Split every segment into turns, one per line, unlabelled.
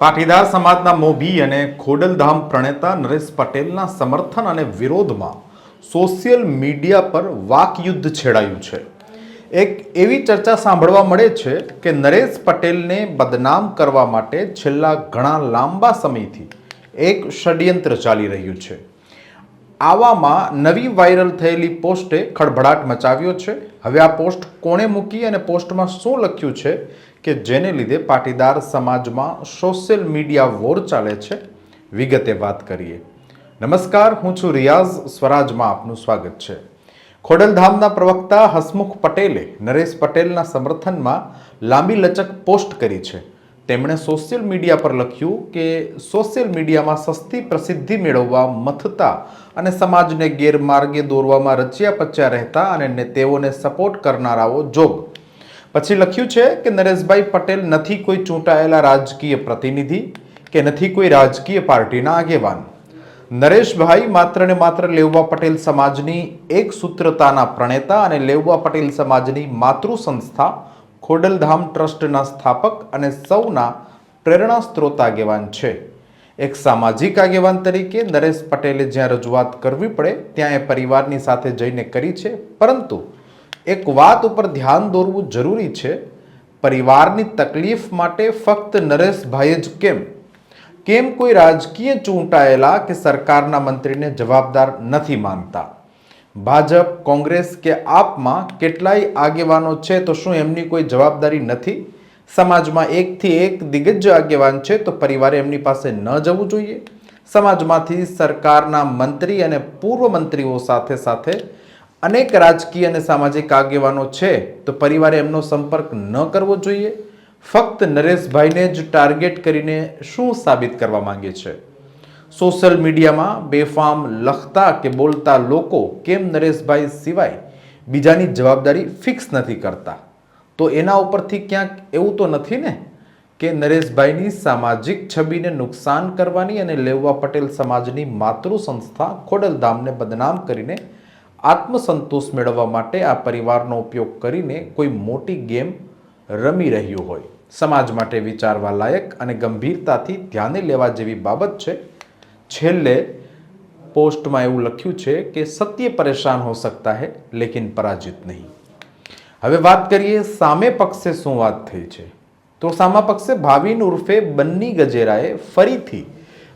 પાટીદાર સમાજના મોભી અને ખોડલધામ પ્રણેતા નરેશ પટેલના સમર્થન અને વિરોધમાં સોશિયલ મીડિયા પર વાકયુદ્ધ છેડાયું છે. એક એવી ચર્ચા સાંભળવા મળે છે કે નરેશ પટેલને બદનામ કરવા માટે છેલ્લા ઘણા લાંબા સમયથી એક ષડયંત્ર ચાલી રહ્યું છે. આવામાં નવી વાયરલ થયેલી પોસ્ટે ખળભળાટ મચાવ્યો છે. હવે આ પોસ્ટ કોણે મૂકી અને પોસ્ટમાં શું લખ્યું છે કે જેને લીધે પાટીદાર સમાજમાં સોશિયલ મીડિયા વોર ચાલે છે, વિગતે વાત કરીએ. નમસ્કાર, હું છું રિયાઝ, સ્વરાજમાં આપનું સ્વાગત છે. ખોડલધામના પ્રવક્તા હસમુખ પટેલે નરેશ પટેલના સમર્થનમાં લાંબી લચક પોસ્ટ કરી છે. તેમણે સોશિયલ મીડિયા પર લખ્યું કે સોશિયલ મીડિયામાં સસ્તી પ્રસિદ્ધિ મેળવવા મથતા અને સમાજને ગેરમાર્ગે દોરવામાં રચ્યા પચ્યા રહેતા અને તેઓને સપોર્ટ કરનારાઓ જોગ પછી લખ્યું છે કે નરેશભાઈ પટેલ નથી કોઈ ચૂંટાયેલા રાજકીય પ્રતિનિધિ કે નથી કોઈ રાજકીય પાર્ટીના આગેવાન. નરેશભાઈ માત્ર ને માત્ર લેવવા પટેલ સમાજની એક સૂત્રતાના પ્રણેતા અને લેવવા પટેલ સમાજની માતૃ સંસ્થા ખોડલધામ ટ્રસ્ટના સ્થાપક અને સૌના પ્રેરણા સ્ત્રોત આગેવાન છે. એક સામાજિક આગેવાન તરીકે નરેશ પટેલે જ્યાં રજૂઆત કરવી પડે, ત્યાં એ પરિવારની સાથે જઈને કરી છે, પરંતુ એક વાત ઉપર ધ્યાન દોરવું જરૂરી છે, પરિવારની તકલીફ માટે ફક્ત નરેશભાઈ જ કેમ? કેમ કોઈ રાજકીય ચૂંટાયેલા કે સરકારના મંત્રીને જવાબદાર નથી માનતા? ભાજપ, કોંગ્રેસ કે આપમાં કેટલાય આગેવાનો છે તો શું એમની કોઈ જવાબદારી નથી? સમાજમાં એકથી એક દિગ્ગજ આગેવાન છે તો પરિવારે એમની પાસે ન જવું જોઈએ? સમાજમાંથી સરકારના મંત્રી અને પૂર્વ મંત્રીઓ સાથે સાથે અનેક રાજકીય અને સામાજિક આગેવાનો છે, તો પરિવારે એમનો સંપર્ક ન કરવો જોઈએ? ફક્ત નરેશભાઈને જ ટાર્ગેટ કરીને શું સાબિત કરવા માંગે છે? સોશિયલ મીડિયામાં બેફામ લખતા કે બોલતા લોકો કેમ નરેશભાઈ સિવાય બીજાની જવાબદારી ફિક્સ નથી કરતા? તો એના ઉપરથી ક્યાંક એવું તો નથી ને? કે નરેશભાઈની સામાજિક છબીને નુકસાન કરવાની અને લેવવા પટેલ સમાજની માતૃ સંસ્થા ખોડલધામને બદનામ કરીને આત્મસંતોષ મેળવવા માટે આ પરિવારનો ઉપયોગ કરીને કોઈ મોટી ગેમ રમી રહ્યું હોય. સમાજ માટે વિચારવા લાયક અને ગંભીરતાથી ધ્યાને લેવા જેવી બાબત છે. છેલ્લે પોસ્ટમાં એવું લખ્યું છે કે સત્ય પરેશાન હો સકતા હે, લેકિન પરાજિત નહીં. હવે વાત કરીએ સામે પક્ષે શું વાત થઈ છે. તો સામા પક્ષે ભાવિન ઉર્ફે બન્ની ગજેરાએ ફરીથી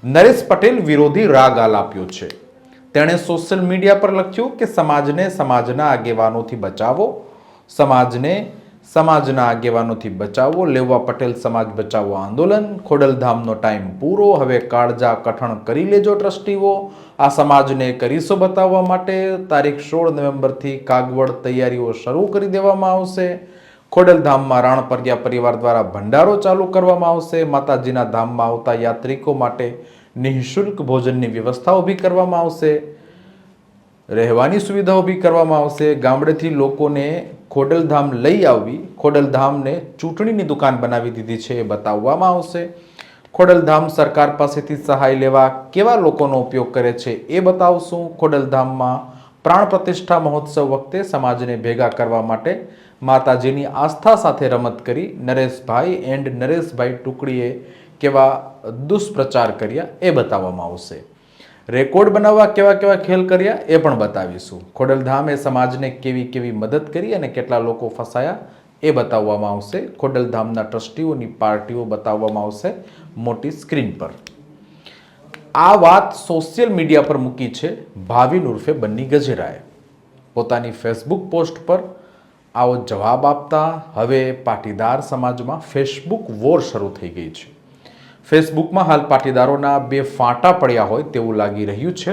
નરેશ પટેલ વિરોધી રાગ આલાપ્યો છે. તેણે સોશિયલ મીડિયા પર લખ્યું કે સમાજને સમાજના આગેવાનોથી બચાવો, સમાજને સમાજના આગેવાનોથી બચાવો, લેવા પટેલ સમાજ બચાવો આંદોલન, ખોડલધામનો ટાઈમ પૂરો, હવે કાળજા કઠણ કરી લેજો ટ્રસ્ટીઓ, આ સમાજને કરીસો બતાવવા માટે તારીખ સોળ નવેમ્બરથી કાગવડ તૈયારીઓ શરૂ કરી દેવામાં આવશે. ખોડલધામમાં રાણપરિયા પરિવાર દ્વારા ભંડારો ચાલુ કરવામાં આવશે. માતાજીના ધામમાં આવતા યાત્રિકો માટે નિઃશુલ્ક ભોજનની વ્યવસ્થા ઊભી કરવામાં આવશે. રહેવાની સુવિધા ઊભી કરવામાં આવશે. ગામડેથી લોકોને ખોડલધામ લઈ આવવી ખોડલધામને ચૂંટણીની દુકાન બનાવી દીધી છે એ બતાવવામાં આવશે. ખોડલધામ સરકાર પાસેથી સહાય લેવા કેવા લોકોનો ઉપયોગ કરે છે એ બતાવશું. ખોડલધામમાં પ્રાણ પ્રતિષ્ઠા મહોત્સવ વખતે સમાજને ભેગા કરવા માટે માતાજીની આસ્થા સાથે રમત કરી નરેશભાઈ એન્ડ નરેશભાઈ ટુકડીએ કેવા દુષ્પ્રચાર કર્યા એ બતાવવામાં આવશે. રેકોર્ડ બનાવવા કેવા કેવા ખેલ કર્યા એ પણ બતાવીશું. ખોડલધામે સમાજને કેવી કેવી મદદ કરી અને કેટલા લોકો ફસાયા એ બતાવવામાં આવશે. ખોડલધામના ટ્રસ્ટીઓની પાર્ટીઓ બતાવવામાં આવશે મોટી સ્ક્રીન પર. આ વાત સોશિયલ મીડિયા પર મૂકી છે ભાવિન ઉર્ફે બન્ની ગજેરાએ. પોતાની ફેસબુક પોસ્ટ પર, આવો જવાબ આપતા હવે પાટીદાર સમાજમાં ફેસબુક વોર શરૂ થઈ ગઈ છે. ફેસબુકમાં હાલ પાટીદારોના બે ફાંટા પડ્યા હોય તેવું લાગી રહ્યું છે.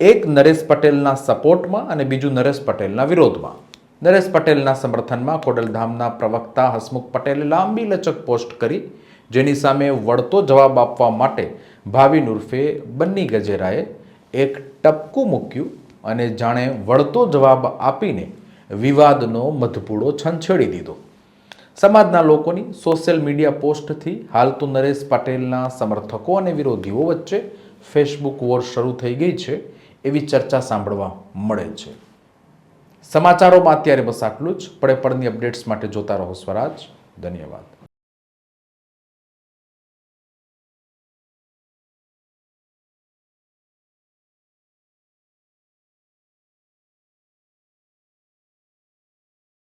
એક નરેશ પટેલના સપોર્ટમાં અને બીજું નરેશ પટેલના વિરોધમાં. નરેશ પટેલના સમર્થનમાં ખોડલધામના પ્રવક્તા હસમુખ પટેલે લાંબી લચક પોસ્ટ કરી, જેની સામે વળતો જવાબ આપવા માટે ભાવિન ઉર્ફે બન્ની ગજેરાએ એક ટપકું મૂક્યું અને જાણે વળતો જવાબ આપીને વિવાદનો મધપૂડો છંછેડી દીધો. સમાજના લોકોની સોશિયલ મીડિયા પોસ્ટથી હાલ તો નરેશ પટેલના સમર્થકો અને વિરોધીઓ વચ્ચે ફેસબુક વોર શરૂ થઈ ગઈ છે, એવી ચર્ચા સાંભળવા મળે છે. સમાચારોમાં અત્યારે બસ આટલું જ. પડે પડની અપડેટ્સ માટે જોતા રહો સ્વરાજ. ધન્યવાદ.